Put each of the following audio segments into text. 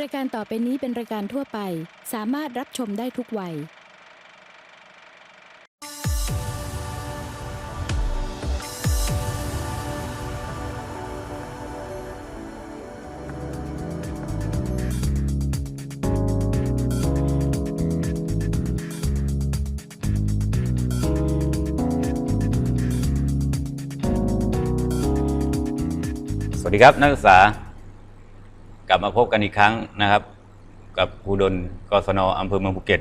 รายการต่อไปนี้เป็นรายการทั่วไป สามารถรับชมได้ทุกวัย สวัสดีครับนักศึกษา กลับมาพบกันอีกครั้งนะครับ กับครูดลกศนอำเภอเมืองภูเก็ต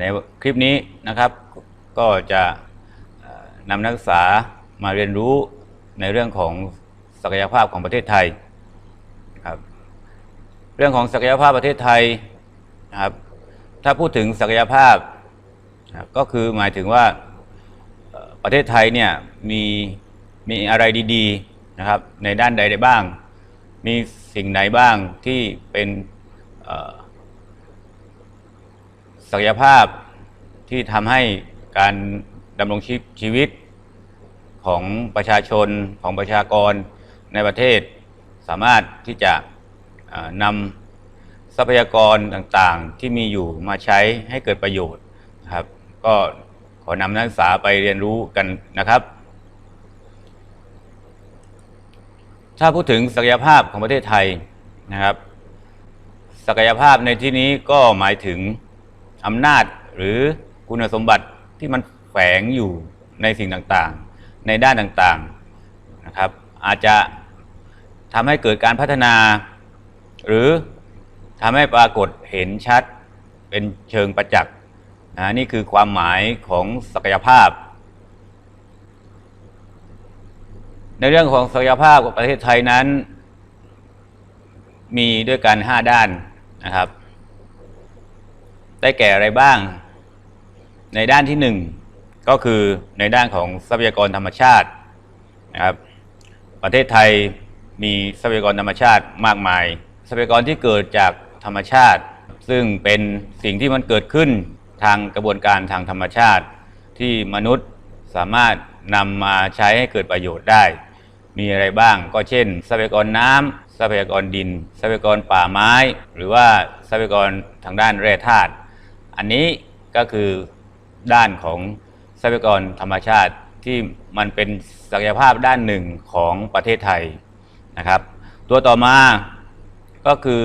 ในคลิปนี้นะครับก็จะนำนักศึกษามาเรียนรู้ในเรื่องของศักยภาพของประเทศไทยครับเรื่องของศักยภาพประเทศไทยนะครับถ้าพูดถึงศักยภาพก็คือหมายถึงว่าประเทศไทยเนี่ยมีมีอะไรดีๆนะครับในด้านใดได้บ้าง มีสิ่งไหนบ้างที่เป็นศักยภาพที่ทำให้การดำรงชีวิตของประชาชนของประชากรในประเทศ สามารถที่จะนำทรัพยากรต่างๆที่มีอยู่มาใช้ให้เกิดประโยชน์นะครับ ก็ขอนำนักศึกษาไปเรียนรู้กันนะครับ ถ้าพูดถึงศักยภาพของประเทศไทยนะครับ ศักยภาพในที่นี้ก็หมายถึงอำนาจหรือคุณสมบัติที่มันแฝงอยู่ในสิ่งต่างๆ ในด้านต่างๆนะครับ อาจจะทำให้เกิดการพัฒนา หรือทำให้ปรากฏเห็นชัดเป็นเชิงประจักษ์นะนี่คือความหมายของศักยภาพ ในเรื่องของศักยภาพของประเทศไทยนั้น มีด้วยกัน5ด้านนะครับ ได้แก่อะไรบ้าง ในด้านที่1ก็คือในด้านของทรัพยากรธรรมชาตินะครับ ประเทศไทยมีทรัพยากรธรรมชาติมากมาย ทรัพยากรที่เกิดจากธรรมชาติ ซึ่งเป็นสิ่งที่มันเกิดขึ้นทางกระบวนการทางธรรมชาติ ที่มนุษย์สามารถนำมาใช้ให้เกิดประโยชน์ได้ มีอะไรบ้าง ก็เช่นทรัพยากรน้ำทรัพยากรดิน ทรัพยากรป่าไม้ หรือว่าทรัพยากรทางด้านแร่ธาตุอันนี้ก็คือด้านของทรัพยากรธรรมชาติที่มันเป็นศักยภาพด้านหนึ่งของประเทศไทยนะครับ ตัวต่อมาก็คือ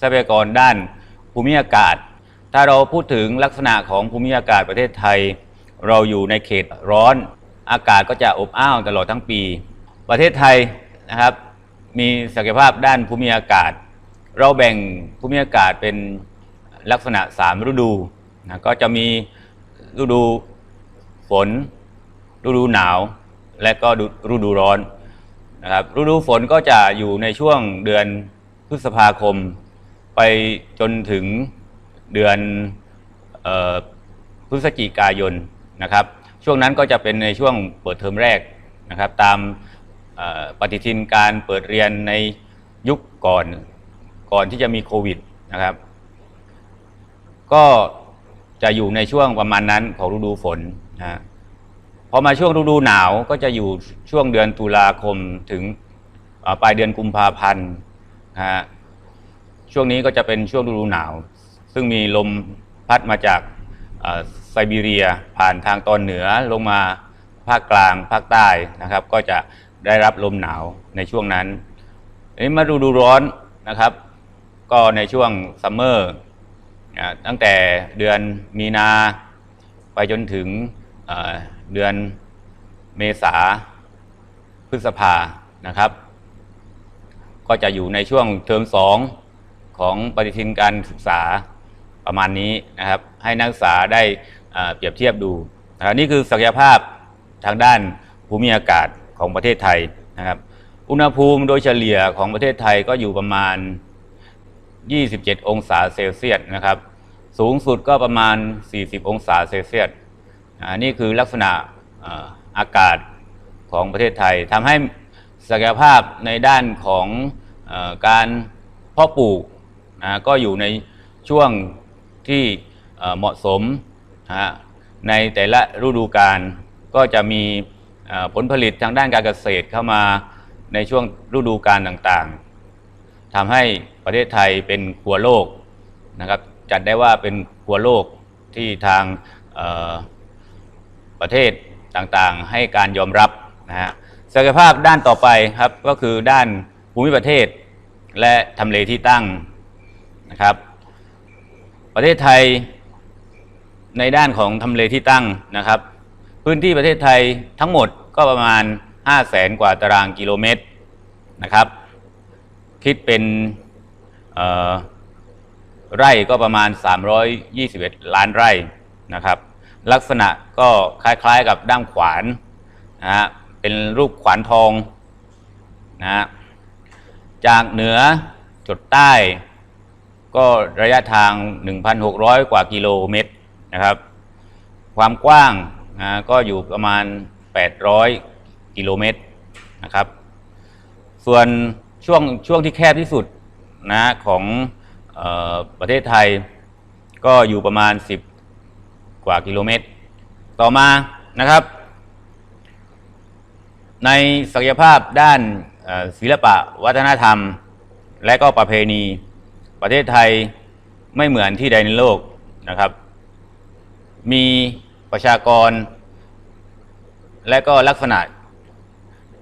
ทรัพยากรด้านภูมิอากาศ ถ้าเราพูดถึงลักษณะของภูมิอากาศประเทศไทย เราอยู่ในเขตร้อนอากาศก็จะอบอ้าวตลอดทั้งปี ประเทศไทยนะครับ มีศักยภาพด้านภูมิอากาศ เราแบ่งภูมิอากาศเป็นลักษณะ 3 ฤดูนะก็จะมีฤดูฝน ฤดูหนาว และก็ฤดูร้อนนะครับฤดูฝนก็จะอยู่ในช่วงเดือนพฤษภาคม ไปจนถึงเดือนออพฤศจิกายนนะครับ ช่วงนั้นก็จะเป็นในช่วงเปิดเทอมแรกนะครับ ตาม ปฏิทินการเปิดเรียนในยุคก่อนก่อนที่จะมีโควิดนะครับ ก็จะอยู่ในช่วงประมาณนั้นของฤดูฝนนะฮะพอมาช่วงฤดูหนาวก็จะอยู่ช่วงเดือนตุลาคมถึงปลายเดือนกุมภาพันธ์นะฮะช่วงนี้ก็จะเป็นช่วงฤดูหนาว ซึ่งมีลมพัดมาจากไซบีเรียผ่านทางตอนเหนือลงมาภาคกลางภาคใต้นะครับ ก็จะ ได้รับลมหนาวในช่วงนั้นนี้มาดูดูร้อนนะครับ ก็ในช่วงซัมเมอร์ตั้งแต่เดือนมีนา ไปจนถึงเดือนเมษาพฤษภานะครับ ก็จะอยู่ในช่วงเทอมสองของปฏิทินการศึกษาประมาณนี้นะครับ ให้นักศึกษาได้เปรียบเทียบดู นี่คือศักยภาพทางด้านภูมิอากาศ ของประเทศไทยนะครับ อุณหภูมิโดยเฉลี่ยของประเทศไทยก็อยู่ประมาณ 27 องศาเซลเซียสนะครับ สูงสุดก็ประมาณ 40 องศาเซลเซียสอ่านี่คือลักษณะอากาศของประเทศไทยทำให้ศักยภาพในด้านของอการเพาะปลูกนะก็อยู่ในช่วงที่เหมาะสมนะในแต่ละฤดูกาลก็จะมี ผลผลิตทางด้านการเกษตรเข้ามาในช่วงฤดูกาลต่างๆทำให้ประเทศไทยเป็นครัวโลกนะครับจัดได้ว่าเป็นครัวโลกที่ทางประเทศต่างๆ ให้การยอมรับนะฮะศักยภาพด้านต่อไปครับก็คือด้านภูมิประเทศและทำเลที่ตั้งนะครับ ประเทศไทยในด้านของทำเลที่ตั้งนะครับ พื้นที่ประเทศไทยทั้งหมดก็ประมาณ 5 0 0แสนกว่าตารางกิโลเมตรนะครับ คิดเป็นไร่ก็ประมาณ 321 ล้านไร่นะครับ ลักษณะก็คล้ายๆกับด้ามขวานนะฮะเป็นรูปขวานทองนะฮะจากเหนือจดใต้ ก็ระยะทาง 1,600 กว่ากิโลเมตรนะครับ ความกว้าง นะก็อยู่ประมาณ 800 กิโลเมตรนะครับ ส่วนช่วงช่วงที่แคบที่สุดนะของออประเทศไทยก็อยู่ประมาณ 10 กว่ากิโลเมตร ต่อมานะครับ ในศักยภาพด้านศิลปะวัฒนธรรม และก็ประเพณี ประเทศไทยไม่เหมือนที่ใดในโลกนะครับ มี ประชากร และก็ลักษณะ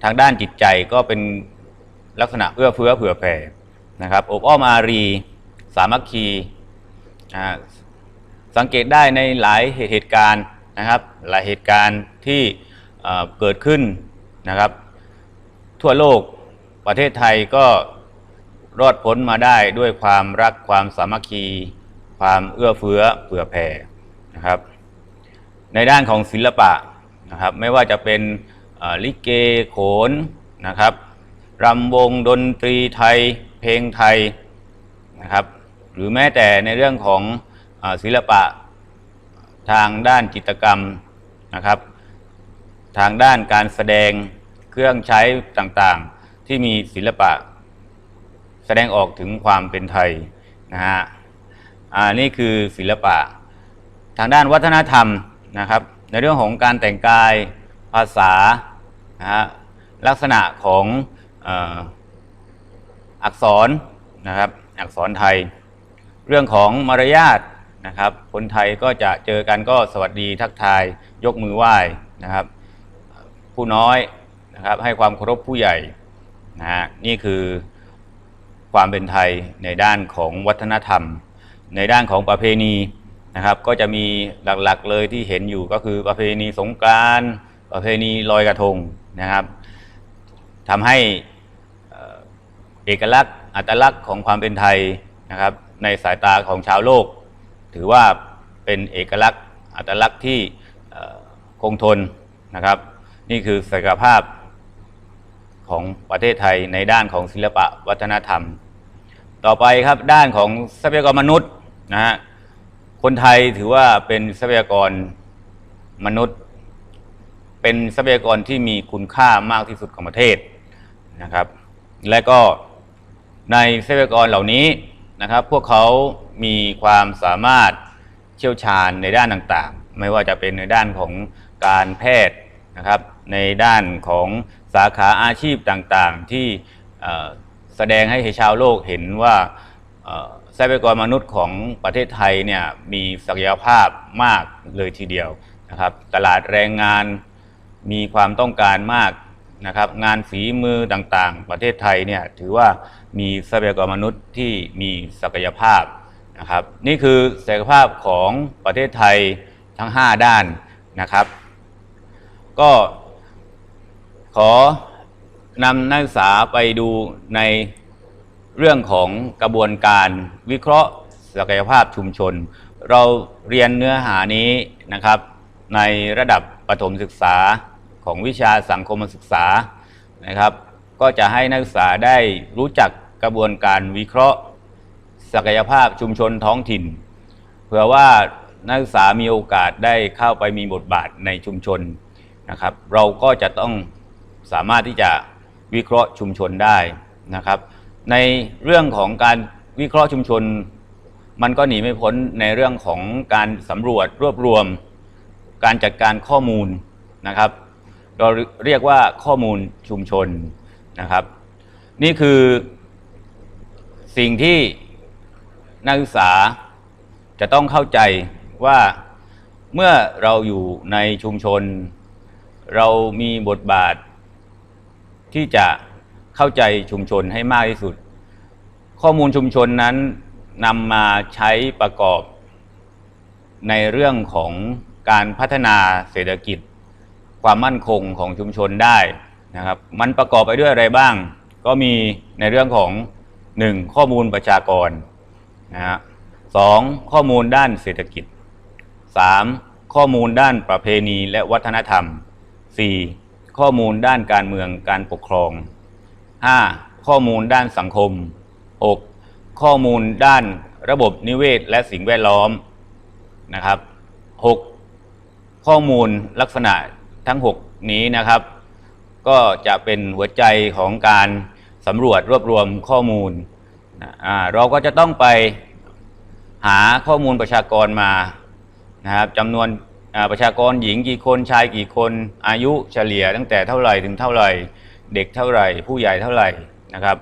ทางด้านจิตใจก็เป็นลักษณะเอื้อเฟื้อเผื่อแผ่นะครับอบอ้อมอารี สามัคคีสังเกตได้ในหลายเหตุการณ์นะครับ หลายเหตุการณ์ที่เกิดขึ้นนะครับ ทั่วโลกประเทศไทยก็รอดพ้นมาได้ด้วยความรักความสามัคคี ความเอื้อเฟื้อเผื่อแผ่นะครับ ในด้านของศิลปะนะครับ ไม่ว่าจะเป็นลิเกโขนนะครับรำวงดนตรีไทย เพลงไทยนะครับ หรือแม้แต่ในเรื่องของอศิลปะทางด้านจิตรกรรมนะครับ ทางด้านการแสดงเครื่องใช้ต่างๆ ที่มีศิลปะ แสดงออกถึงความเป็นไทยนะฮะอ่านี่คือศิลปะ ทางด้านวัฒนธรรม นะครับ ในเรื่องของการแต่งกายภาษานะฮะลักษณะของอ่ออักษรนะครับอักษรไทย เรื่องของมารยาทนะครับ คนไทยก็จะเจอกันก็สวัสดีทักทายยกมือไหว้นะครับ ผู้น้อยนะครับให้ความเคารพผู้ใหญ่นะฮะนี่คือความเป็นไทยในด้านของวัฒนธรรม ในด้านของประเพณี นะครับก็จะมีหลักๆเลยที่เห็นอยู่ก็คือประเพณีสงกรานต์ประเพณีลอยกระทงนะครับทำให้เอกลักษณ์อัตลักษณ์ของความเป็นไทยนะครับในสายตาของชาวโลก ถือว่าเป็นเอกลักษณ์อัตลักษณ์ที่คงทนนะครับ นี่คือศักยภาพของประเทศไทยในด้านของศิลปะวัฒนธรรม ต่อไปครับด้านของทรัพยากรมนุษย์นะฮะ คนไทยถือว่าเป็นทรัพยากรมนุษย์ เป็นทรัพยากรที่มีคุณค่ามากที่สุดของประเทศนะครับ และก็ในทรัพยากรเหล่านี้นะครับ พวกเขามีความสามารถเชี่ยวชาญในด้านต่างๆ ไม่ว่าจะเป็นในด้านของการแพทย์นะครับ ในด้านของสาขาอาชีพต่างๆ ที่แสดงให้ชาวโลกเห็นว่า ทรัพยากรมนุษย์ของประเทศไทยเนี่ยมีศักยภาพมากเลยทีเดียวนะครับ ตลาดแรงงานมีความต้องการมากนะครับ งานฝีมือต่างๆ ประเทศไทยเนี่ยถือว่ามีทรัพยากรมนุษย์ที่มีศักยภาพนะครับ นี่คือศักยภาพของประเทศไทยทั้ง 5 ด้านนะครับ ก็ขอนำนักศึกษาไปดูใน เรื่องของกระบวนการวิเคราะห์ศักยภาพชุมชน เราเรียนเนื้อหานี้นะครับ ในระดับประถมศึกษาของวิชาสังคมศึกษานะครับ ก็จะให้นักศึกษาได้รู้จักกระบวนการวิเคราะห์ ศักยภาพชุมชนท้องถิ่นเผื่อว่านักศึกษามีโอกาสได้เข้าไปมีบทบาทในชุมชนนะครับ เราก็จะต้องสามารถที่จะวิเคราะห์ชุมชนได้นะครับ ในเรื่องของการวิเคราะห์ชุมชน มันก็หนีไม่พ้นในเรื่องของการสำรวจรวบรวม การจัดการข้อมูลนะครับ เราเรียกว่าข้อมูลชุมชนนะครับ นี่คือสิ่งที่นักศึกษาจะต้องเข้าใจว่าเมื่อเราอยู่ในชุมชน เรามีบทบาทที่จะ เข้าใจชุมชนให้มากที่สุด ข้อมูลชุมชนนั้นนำมาใช้ประกอบ ในเรื่องของการพัฒนาเศรษฐกิจ ความมั่นคงของชุมชนได้นะครับ มันประกอบไปด้วยอะไรบ้าง ก็มีในเรื่องของ 1. ข้อมูลประชากรนะฮะสองข้อมูลด้านเศรษฐกิจ 3. ข้อมูลด้านประเพณีและวัฒนธรรม 4. ข้อมูลด้านการเมืองการปกครอง 5. ข้อมูลด้านสังคม 6. ข้อมูลด้านระบบนิเวศและสิ่งแวดล้อมนะครับ 6. ข้อมูลลักษณะทั้ง 6 นี้นะครับ ก็จะเป็นหัวใจของการสำรวจรวบรวมข้อมูลเราก็จะต้องไปหาข้อมูลประชากรมานะครับจำนวนประชากรหญิงกี่คนชายกี่คนอายุเฉลี่ยตั้งแต่เท่าไหร่ถึงเท่าไหร่ เด็กเท่าไหร่ ผู้ใหญ่เท่าไหร่นะครับ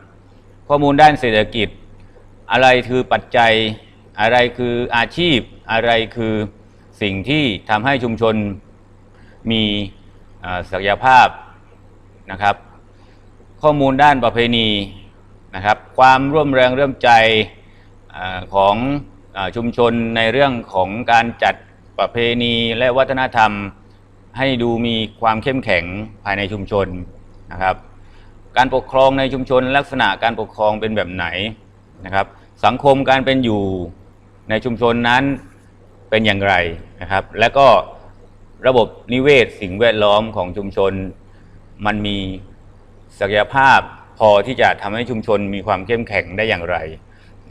ข้อมูลด้านเศรษฐกิจ อะไรคือปัจจัย อะไรคืออาชีพ อะไรคือสิ่งที่ทำให้ชุมชนมีศักยภาพนะครับ ข้อมูลด้านประเพณีนะครับ ความร่วมแรงร่วมใจอของอชุมชนในเรื่องของการจัดประเพณีและวัฒนธรรมให้ดูมีความเข้มแข็งภายในชุมชน นะครับ การปกครองในชุมชนลักษณะการปกครองเป็นแบบไหนนะครับ สังคมการเป็นอยู่ในชุมชนนั้นเป็นอย่างไรนะครับ และก็ระบบนิเวศสิ่งแวดล้อมของชุมชน มันมีศักยภาพพอที่จะทำให้ชุมชนมีความเข้มแข็งได้อย่างไร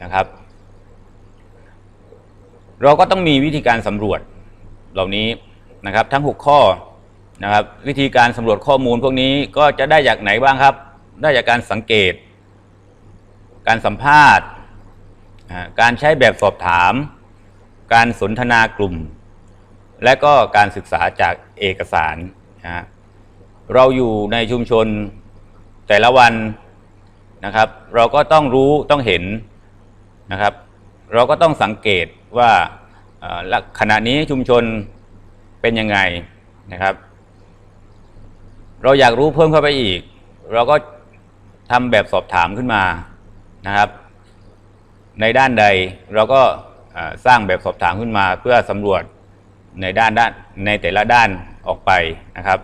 นะครับ เราก็ต้องมีวิธีการสำรวจเหล่านี้นะครับ ทั้ง 6 ข้อ นะครับวิธีการสำรวจข้อมูลพวกนี้ก็จะได้จากไหนบ้างครับ ได้จากการสังเกต การสัมภาษณ์ การใช้แบบสอบถาม การสนทนากลุ่ม และก็การศึกษาจากเอกสารนะเราอยู่ในชุมชนแต่ละวันนะครับ เราก็ต้องรู้ต้องเห็นนะครับ เราก็ต้องสังเกตว่าขณะนี้ชุมชนเป็นยังไงนะครับ เราอยากรู้เพิ่มเข้าไปอีก เราก็ทำแบบสอบถามขึ้นมานะครับ ในด้านใดเราก็สร้างแบบสอบถามขึ้นมา เพื่อสำรวจในด้านด้านในแต่ละด้านออกไปนะครับ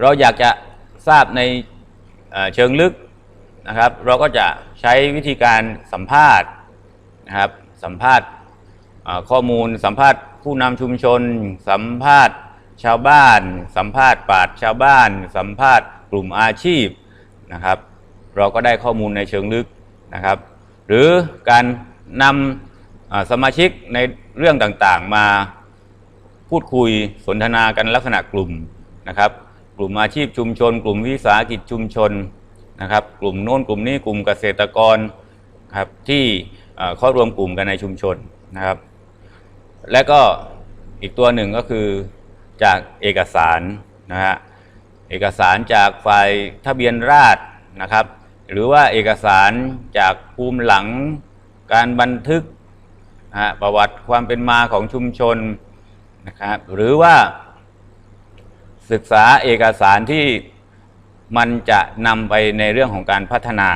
เราอยากจะทราบในเชิงลึกนะครับ เราก็จะใช้วิธีการสัมภาษณ์นะครับสัมภาษณ์ข้อมูลสัมภาษณ์ผู้นำชุมชน สัมภาษณ์ ชาวบ้าน สัมภาษณ์ปราชชาวบ้าน สัมภาษณ์กลุ่มอาชีพนะครับ เราก็ได้ข้อมูลในเชิงลึกนะครับ หรือการนำสมาชิกในเรื่องต่างๆ มาพูดคุยสนทนากันลักษณะกลุ่มนะครับ กลุ่มอาชีพชุมชน กลุ่มวิสาหกิจชุมชนนะครับ กลุ่มโน้นกลุ่มนี้กลุ่มเกษตรกรครับที่เข้ารวมกลุ่มกันในชุมชนนะครับ และก็อีกตัวหนึ่งก็คือ จากเอกสารนะฮะเอกสารจากฝ่ายทะเบียนราษฎรนะครับ หรือว่าเอกสารจากภูมิหลังการบันทึกนะฮะประวัติความเป็นมาของชุมชนนะครับหรือว่าศึกษาเอกสารที่มันจะนำไปในเรื่องของการพัฒนา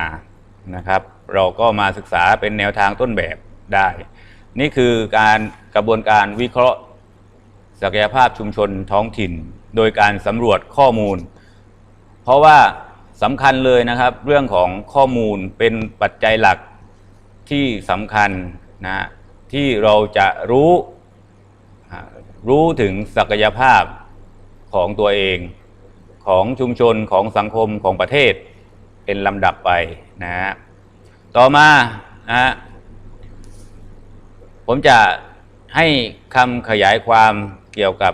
นะครับ เราก็มาศึกษาเป็นแนวทางต้นแบบได้ นี่คือการกระบวนการวิเคราะห์ ศักยภาพชุมชนท้องถิ่น โดยการสำรวจข้อมูล เพราะว่าสำคัญเลยนะครับ เรื่องของข้อมูลเป็นปัจจัยหลักที่สำคัญนะที่เราจะรู้รู้ถึงศักยภาพของตัวเองของชุมชนของสังคมของประเทศเป็นลำดับไปนะฮะต่อมานะฮะผมจะ ให้คำขยายความเกี่ยวกับ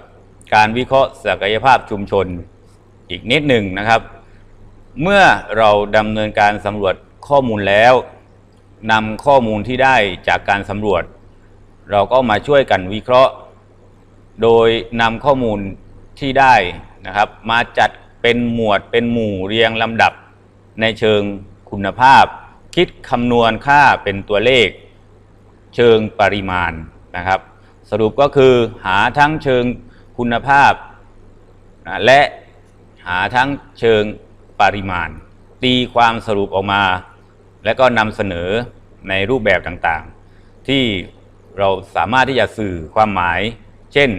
การวิเคราะห์ศักยภาพชุมชนอีกนิดหนึ่งนะครับ เมื่อเราดำเนินการสำรวจข้อมูลแล้วนำข้อมูลที่ได้จากการสำรวจ เราก็มาช่วยกันวิเคราะห์ โดยนำข้อมูลที่ได้นะครับ มาจัดเป็นหมวดเป็นหมู่เรียงลำดับ ในเชิงคุณภาพ คิดคำนวณค่าเป็นตัวเลข เชิงปริมาณนะครับ สรุปก็คือหาทั้งเชิงคุณภาพ และหาทั้งเชิงปริมาณ ตีความสรุปออกมา และก็นำเสนอในรูปแบบต่างๆ ที่เราสามารถที่จะสื่อความหมาย เช่น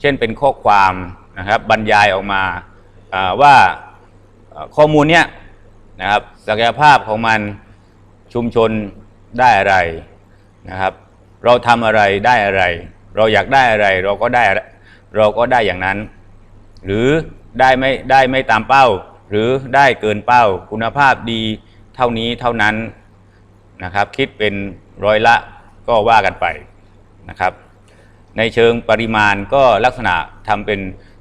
เช่นเป็นข้อความนะครับบรรยายออกมาว่าข้อมูลเนี้ยนะครับศักยภาพของมันชุมชนได้อะไรนะครับ เราทำอะไรได้อะไร เราอยากได้อะไรเราก็ได้เราก็ได้อย่างนั้น หรือได้ไม่ได้ไม่ตามเป้า หรือได้เกินเป้า คุณภาพดีเท่านี้เท่านั้นนะครับ คิดเป็นร้อยละก็ว่ากันไปนะครับ ในเชิงปริมาณก็ลักษณะทำเป็น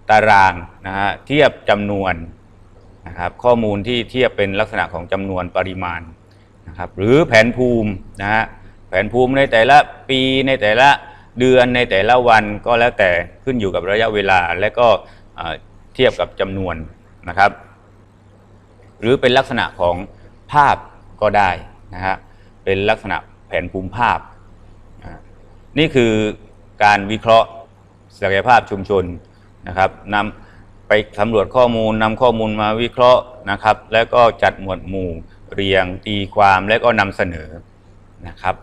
ตารางนะฮะเทียบจำนวนนะครับข้อมูลที่เทียบเป็นลักษณะของจำนวนปริมาณนะครับหรือแผนภูมินะฮะแผนภูมิในแต่ละปีในแต่ละ เดือนในแต่ละวันก็แล้วแต่ขึ้นอยู่กับระยะเวลาและก็เทียบกับจำนวนนะครับ หรือเป็นลักษณะของภาพก็ได้นะฮะเป็นลักษณะแผนภูมิภาพ นี่คือการวิเคราะห์ศักยภาพชุมชนนะครับนำไปสำรวจข้อมูลนำข้อมูลมาวิเคราะห์นะครับ แล้วก็จัดหมวดหมู่เรียงตีความและก็นำเสนอนะครับ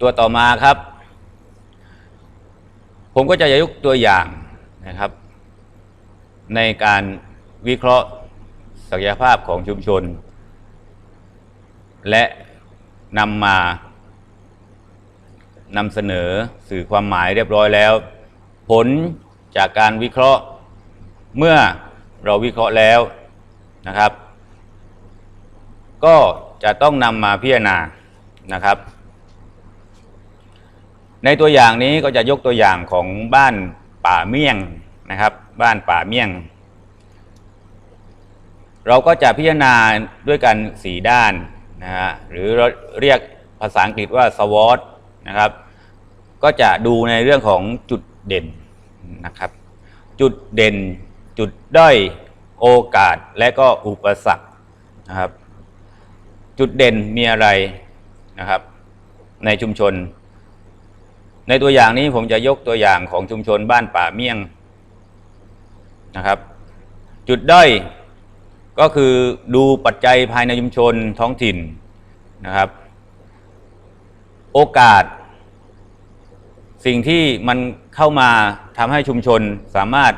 ตัวต่อมาครับ ผมก็จะยกตัวอย่างนะครับ ในการวิเคราะห์ศักยภาพของชุมชน และนำมานำเสนอสื่อความหมายเรียบร้อยแล้ว ผลจากการวิเคราะห์เมื่อเราวิเคราะห์แล้วนะครับ ก็จะต้องนำมาพิจารณานะครับ ในตัวอย่างนี้ก็จะยกตัวอย่างของบ้านป่าเมี่ยงนะครับ บ้านป่าเมี่ยง เราก็จะพิจารณาด้วยกันสีด้านนะฮะหรือเราเรียกภาษาอังกฤษว่า SWOT นะครับ ก็จะดูในเรื่องของจุดเด่นนะครับ จุดเด่น จุดด้อยโอกาสและก็อุปสรรคนะครับ จุดเด่นมีอะไรนะครับ ในชุมชน ในตัวอย่างนี้ผมจะยกตัวอย่างของชุมชนบ้านป่าเมี่ยงนะครับ จุดด้อยก็คือดูปัจจัยภายในชุมชนท้องถิ่นนะครับ โอกาส สิ่งที่มันเข้ามาทำให้ชุมชนสามารถ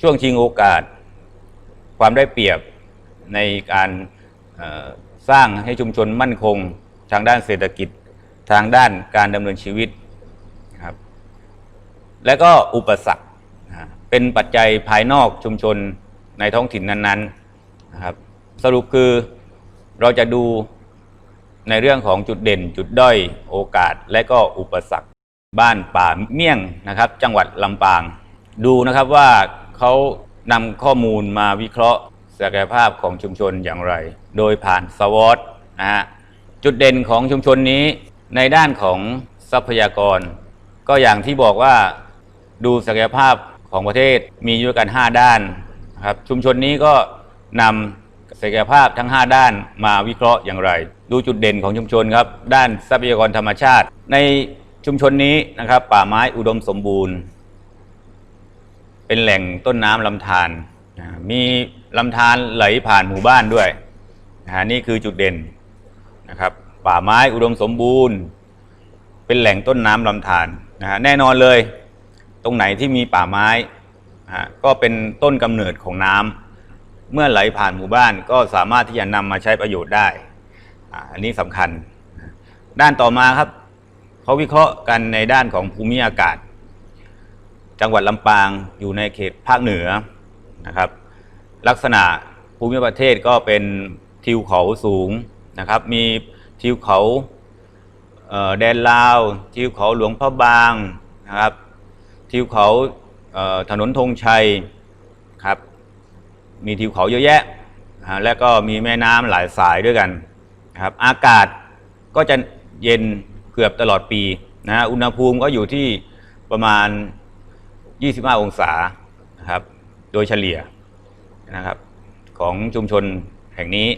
ช่วงชิงโอกาส ความได้เปรียบในการสร้างให้ชุมชนมั่นคงทางด้านเศรษฐกิจ ทางด้านการดำเนินชีวิตครับ และก็อุปสรรคเป็นปัจจัยภายนอกชุมชนในท้องถิ่นนั้นๆนะครับ สรุปคือเราจะดูในเรื่องของจุดเด่น จุดด้อยโอกาส และก็อุปสรรคบ้านป่าเมี่ยงนะครับ จังหวัดลำปาง ดูนะครับว่าเขานำข้อมูลมาวิเคราะห์ศักยภาพของชุมชนอย่างไร โดยผ่านสวอตนะฮะจุดเด่นของชุมชนนี้ ในด้านของทรัพยากร ก็อย่างที่บอกว่าดูศักยภาพของประเทศมีอยู่กัน 5 ด้านครับชุมชนนี้ก็นำศักยภาพทั้ง 5 ด้านมาวิเคราะห์อย่างไร ดูจุดเด่นของชุมชนครับ ด้านทรัพยากรธรรมชาติ ในชุมชนนี้นะครับ ป่าไม้อุดมสมบูรณ์ เป็นแหล่งต้นน้ำลำธารมีลำธารไหลผ่านหมู่บ้านด้วยนี่คือจุดเด่นนะครับ ป่าไม้อุดมสมบูรณ์ เป็นแหล่งต้นน้ำลำธารนะฮะแน่นอนเลย ตรงไหนที่มีป่าไม้นะฮะก็เป็นต้นกำเนิดของน้ำเมื่อไหลผ่านหมู่บ้านก็สามารถที่จะนำมาใช้ประโยชน์ได้อันนี้สำคัญ ด้านต่อมาครับเขาวิเคราะห์กันในด้านของภูมิอากาศ จังหวัดลำปางอยู่ในเขตภาคเหนือนะครับ ลักษณะภูมิประเทศก็เป็นทิวเขาสูงนะครับ มี ทิวเขาเแดนลาว ทิวเขาหลวงพระบางนะครับ ทิวเขาเถนนธงชัยครับ มีทิวเขาเยอะแยะและก็มีแม่น้ำหลายสายด้วยกันนะครับอากาศก็จะเย็นเกือบตลอดปีนะฮะอุณหภูมิก็อยู่ที่ประมาณ 25 องศานะครับ โดยเฉลี่ยนะครับของชุมชนแห่งนี้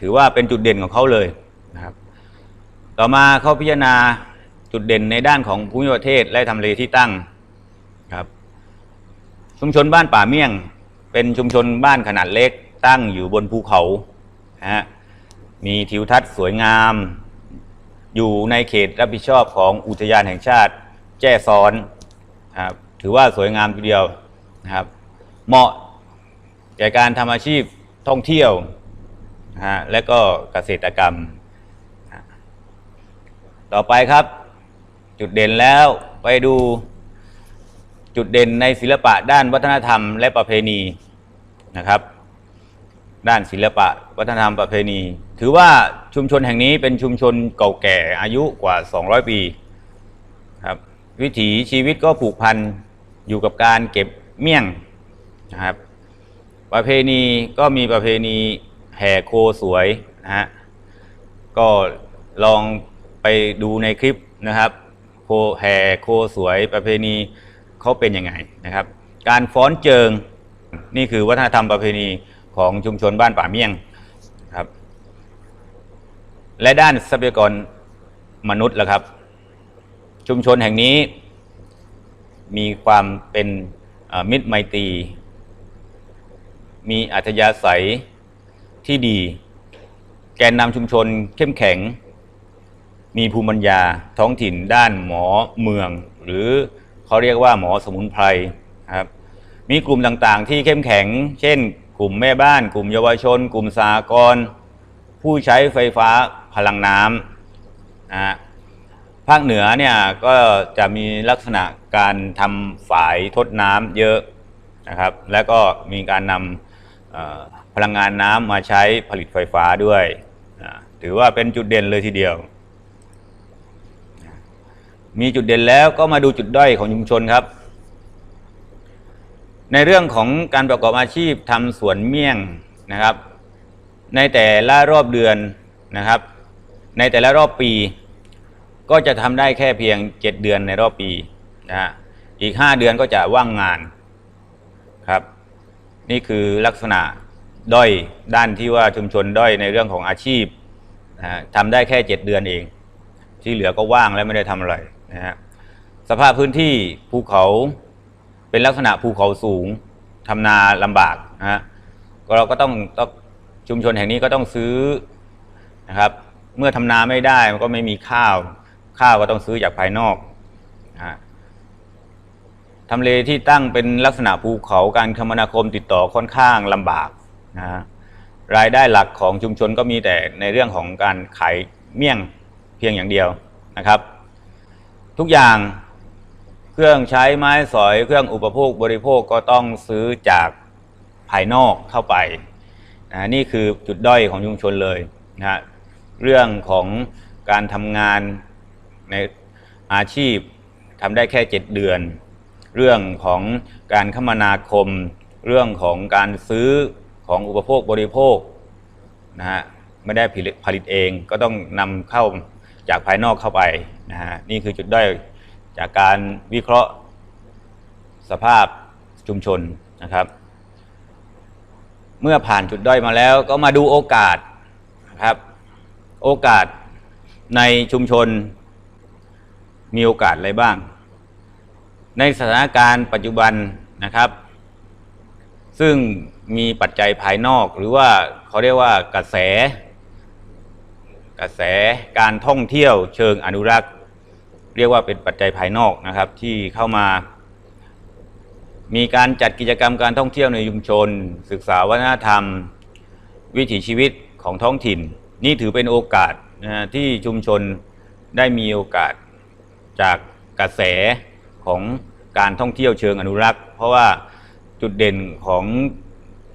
ถือว่าเป็นจุดเด่นของเขาเลยนะครับ ต่อมาเขาพิจารณาจุดเด่นในด้านของภูมิประเทศและทำเลที่ตั้งครับ ชุมชนบ้านป่าเมี่ยง เป็นชุมชนบ้านขนาดเล็ก ตั้งอยู่บนภูเขาฮะมีทิวทัศน์สวยงาม อยู่ในเขตรับผิดชอบของอุทยานแห่งชาติ แจ้ซ้อนครับถือว่าสวยงามทีเดียวนะครับ เหมาะแก่การทำอาชีพท่องเที่ยว นะฮะและก็เกษตรกรรม ต่อไปครับ จุดเด่นแล้วไปดูจุดเด่นในศิลปะด้านวัฒนธรรมและประเพณีนะครับ ด้านศิลปะวัฒนธรรมประเพณี ถือว่าชุมชนแห่งนี้เป็นชุมชนเก่าแก่อายุกว่า 200 ปีครับวิถีชีวิตก็ผูกพันอยู่กับการเก็บเมี่ยงนะครับประเพณีก็มีประเพณี แห่โคสวยนะฮะก็ลองไปดูในคลิปนะครับโคแห่โคสวยประเพณีเขาเป็นยังไงนะครับ การฟ้อนเจิงนี่คือวัฒนธรรมประเพณีของชุมชนบ้านป่าเมี่ยงครับ และด้านทรัพยากรมนุษย์ล่ะครับ ชุมชนแห่งนี้ มีความเป็นมิตรไมตรีมีอัธยาศัย ที่ดี แกนนำชุมชนเข้มแข็ง มีภูมิปัญญาท้องถิ่นด้านหมอเมือง หรือเขาเรียกว่าหมอสมุนไพรครับมีกลุ่มต่างๆ ที่เข้มแข็ง เช่น กลุ่มแม่บ้าน กลุ่มเยาวชน กลุ่มสากรผู้ใช้ไฟฟ้าพลังน้ำนะภาคเหนือเนี่ยก็จะมีลักษณะการทำฝายทดน้ำเยอะนะครับ แล้วก็มีการนำ พลังงานน้ำมาใช้ผลิตไฟฟ้าด้วย ถือว่าเป็นจุดเด่นเลยทีเดียว มีจุดเด่นแล้วก็มาดูจุดด้อยของชุมชนครับ ในเรื่องของการประกอบอาชีพทำสวนเมี่ยงนะครับ ในแต่ละรอบเดือนนะครับ ในแต่ละรอบปี ก็จะทำได้แค่เพียง 7 เดือนในรอบปีนะฮะอีก 5 เดือนก็จะว่างงานครับ นี่คือลักษณะ ด้อยด้านที่ว่าชุมชนด้อยในเรื่องของอาชีพนะทำได้แค่ 7 เดือนเอง ที่เหลือก็ว่างและไม่ได้ทำอะไรนะฮะสภาพพื้นที่ภูเขาเป็นลักษณะภูเขาสูงทำนาลำบากนะฮะเราก็ต้องต้องชุมชนแห่งนี้ก็ต้องซื้อนะครับ เมื่อทำนาไม่ได้มันก็ไม่มีข้าว ข้าวก็ต้องซื้อจากภายนอกนะทำเลที่ตั้งเป็นลักษณะภูเขาการคมนาคมติดต่อค่อนข้างลำบาก นะฮะรายได้หลักของชุมชนก็มีแต่ในเรื่องของการขายเมี่ยงเพียงอย่างเดียวนะครับ ทุกอย่างเครื่องใช้ไม้สอยเครื่องอุปโภคบริโภคก็ต้องซื้อจากภายนอกเข้าไปนะนี่คือจุดด้อยของชุมชนเลยนะฮะเรื่องของการทำงานในอาชีพทำได้แค่ 7 เดือน เรื่องของการคมนาคม เรื่องของการซื้อ ของอุปโภคบริโภคนะฮะไม่ได้ผลิตผลิตเองก็ต้องนำเข้าจากภายนอกเข้าไปนะฮะนี่คือจุดด้อยจากการวิเคราะห์สภาพชุมชนนะครับ เมื่อผ่านจุดด้อยมาแล้วก็มาดูโอกาสนะครับ โอกาสในชุมชนมีโอกาสอะไรบ้าง ในสถานการณ์ปัจจุบันนะครับ ซึ่ง มีปัจจัยภายนอก หรือว่าเขาเรียกว่ากระแส กระแสการท่องเที่ยวเชิงอนุรักษ์ เรียกว่าเป็นปัจจัยภายนอกนะครับ ที่เข้ามา มีการจัดกิจกรรมการท่องเที่ยวในชุมชน ศึกษาวัฒนธรรม วิถีชีวิตของท้องถิ่น นี่ถือเป็นโอกาสนะที่ชุมชนได้มีโอกาสจากกระแสของการท่องเที่ยวเชิงอนุรักษ์ เพราะว่าจุดเด่นของ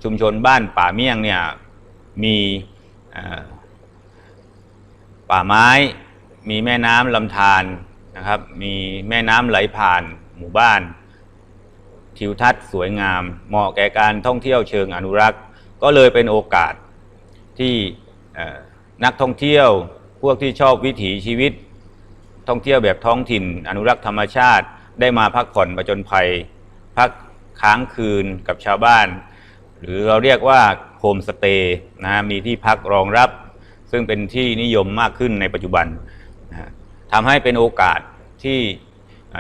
ชุมชนบ้านป่าเมี่ยงเนี่ยมีป่าไม้มีแม่น้ำลำธารนะครับ มีแม่น้ำไหลผ่านหมู่บ้าน ทิวทัศน์สวยงาม เหมาะแก่การท่องเที่ยวเชิงอนุรักษ์ ก็เลยเป็นโอกาสที่นักท่องเที่ยวพวกที่ชอบวิถีชีวิต ท่องเที่ยวแบบท้องถิ่น อนุรักษ์ธรรมชาติ ได้มาพักผ่อนประจนภัย พักค้างคืนกับชาวบ้าน หรือเราเรียกว่าโฮมสเตย์นะมีที่พักรองรับ ซึ่งเป็นที่นิยมมากขึ้นในปัจจุบันนะทำให้เป็นโอกาสที่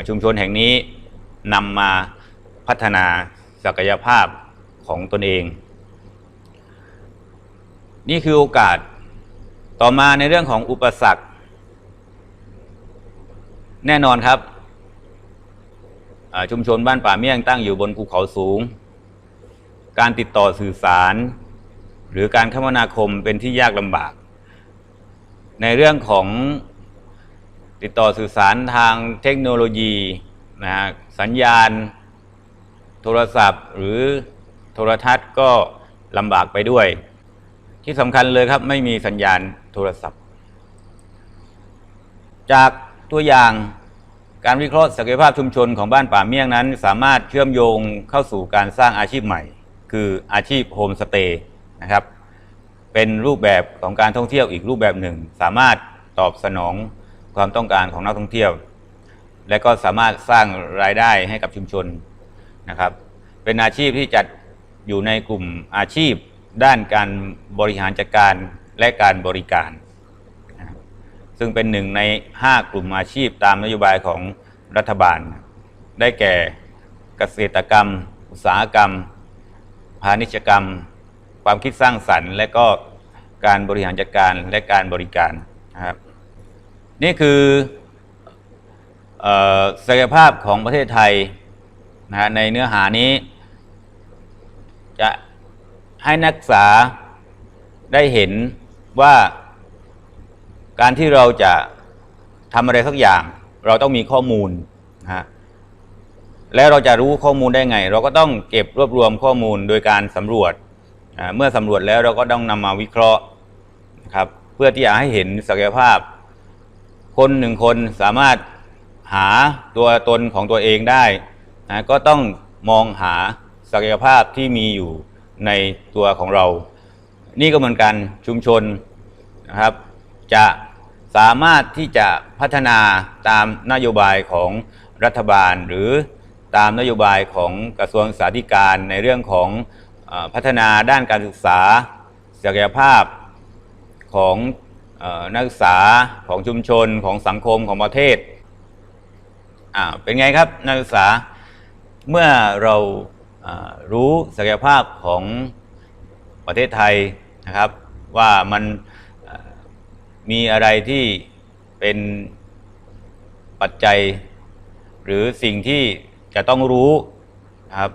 ชุมชนแห่งนี้นำมาพัฒนาศักยภาพของตนเอง นี่คือโอกาสต่อมาในเรื่องของอุปสรรค แน่นอนครับชุมชนบ้านป่าเมี่ยงตั้งอยู่บนภูเขาสูง การติดต่อสื่อสาร หรือการคมนาคมเป็นที่ยากลำบาก ในเรื่องของติดต่อสื่อสารทางเทคโนโลยีนะฮะสัญญาณ โทรศัพท์ หรือโทรทัศน์ก็ลำบากไปด้วย ที่สำคัญเลยครับไม่มีสัญญาณโทรศัพท์ จากตัวอย่างการวิเคราะห์ศักยภาพชุมชนของบ้านป่าเมี่ยงนั้น สามารถเชื่อมโยงเข้าสู่การสร้างอาชีพใหม่ คืออาชีพโฮมสเตย์นะครับเป็นรูปแบบของการท่องเที่ยวอีกรูปแบบหนึ่ง สามารถตอบสนองความต้องการของนักท่องเที่ยว และก็สามารถสร้างรายได้ให้กับชุมชนนะครับ เป็นอาชีพที่จัดอยู่ในกลุ่มอาชีพด้านการบริหารจัดการและการบริการ ซึ่งเป็นหนึ่งใน 5 กลุ่มอาชีพตามนโยบายของรัฐบาล ได้แก่เกษตรกรรม อุตสาหกรรม พาณิชยกรรม ความคิดสร้างสรรค์ และก็การบริหารจัดการและการบริการนะครับนี่คือศักยภาพของประเทศไทยนะฮะในเนื้อหานี้ จะให้นักศึกษาได้เห็นว่าการที่เราจะทำอะไรสักอย่าง เราต้องมีข้อมูลนะฮะ แล้วเราจะรู้ข้อมูลได้ไง เราก็ต้องเก็บรวบรวมข้อมูลโดยการสำรวจ เมื่อสำรวจแล้วเราก็ต้องนำมาวิเคราะห์นะครับเพื่อที่จะให้เห็นศักยภาพ คนหนึ่งคนสามารถหาตัวตนของตัวเองได้นะก็ต้องมองหาศักยภาพที่มีอยู่ในตัวของเรา นี่ก็เหมือนกันชุมชนนะครับ จะสามารถที่จะพัฒนาตามนโยบายของรัฐบาลหรือ ตามนโยบายของกระทรวงสาธารณการในเรื่องของอพัฒนาด้านการศึกษาศักยภาพของอนักศึกษาของชุมชนของสังคมของประเทศอ่าเป็นไงครับนักศึกษาเมื่อเรารู้ศักยภาพของประเทศไทยนะครับ ว่ามันมีอะไรที่เป็นปัจจัย หรือสิ่งที่ จะต้องรู้นะครับ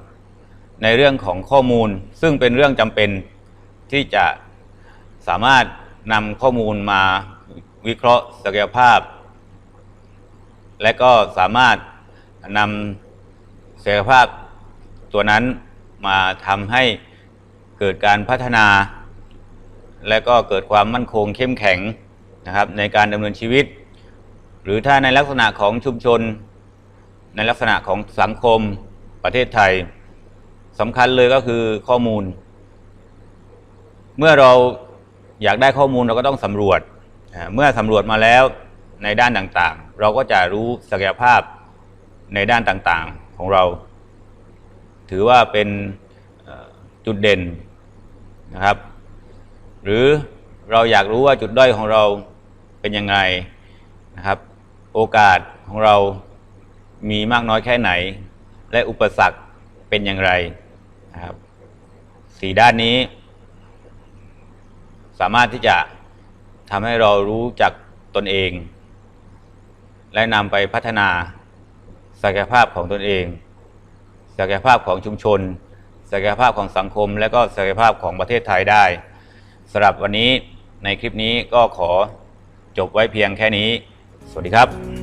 ในเรื่องของข้อมูล ซึ่งเป็นเรื่องจำเป็นที่จะสามารถนำข้อมูลมาวิเคราะห์ศักยภาพ และก็สามารถนำศักยภาพตัวนั้นมาทำให้เกิดการพัฒนา และก็เกิดความมั่นคงเข้มแข็งนะครับในการดำเนินชีวิต หรือถ้าในลักษณะของชุมชน ในลักษณะของสังคมประเทศไทยสำคัญเลยก็คือข้อมูล เมื่อเราอยากได้ข้อมูลเราก็ต้องสำรวจ เมื่อสำรวจมาแล้วในด้านต่างๆ เราก็จะรู้ศักยภาพในด้านต่างๆของเรา ถือว่าเป็นจุดเด่นนะครับ หรือเราอยากรู้ว่าจุดด้อยของเราเป็นยังไงนะครับ โอกาสของเรา มีมากน้อยแค่ไหน และอุปสรรคเป็นอย่างไรนะครับสีด้านนี้ สามารถที่จะทำให้เรารู้จักตนเอง และนำไปพัฒนาศักยภาพของตนเอง ศักยภาพของชุมชน ศักยภาพของสังคม และก็ศักยภาพของประเทศไทยได้สำหรับวันนี้ในคลิปนี้ก็ขอจบไว้เพียงแค่นี้ สวัสดีครับ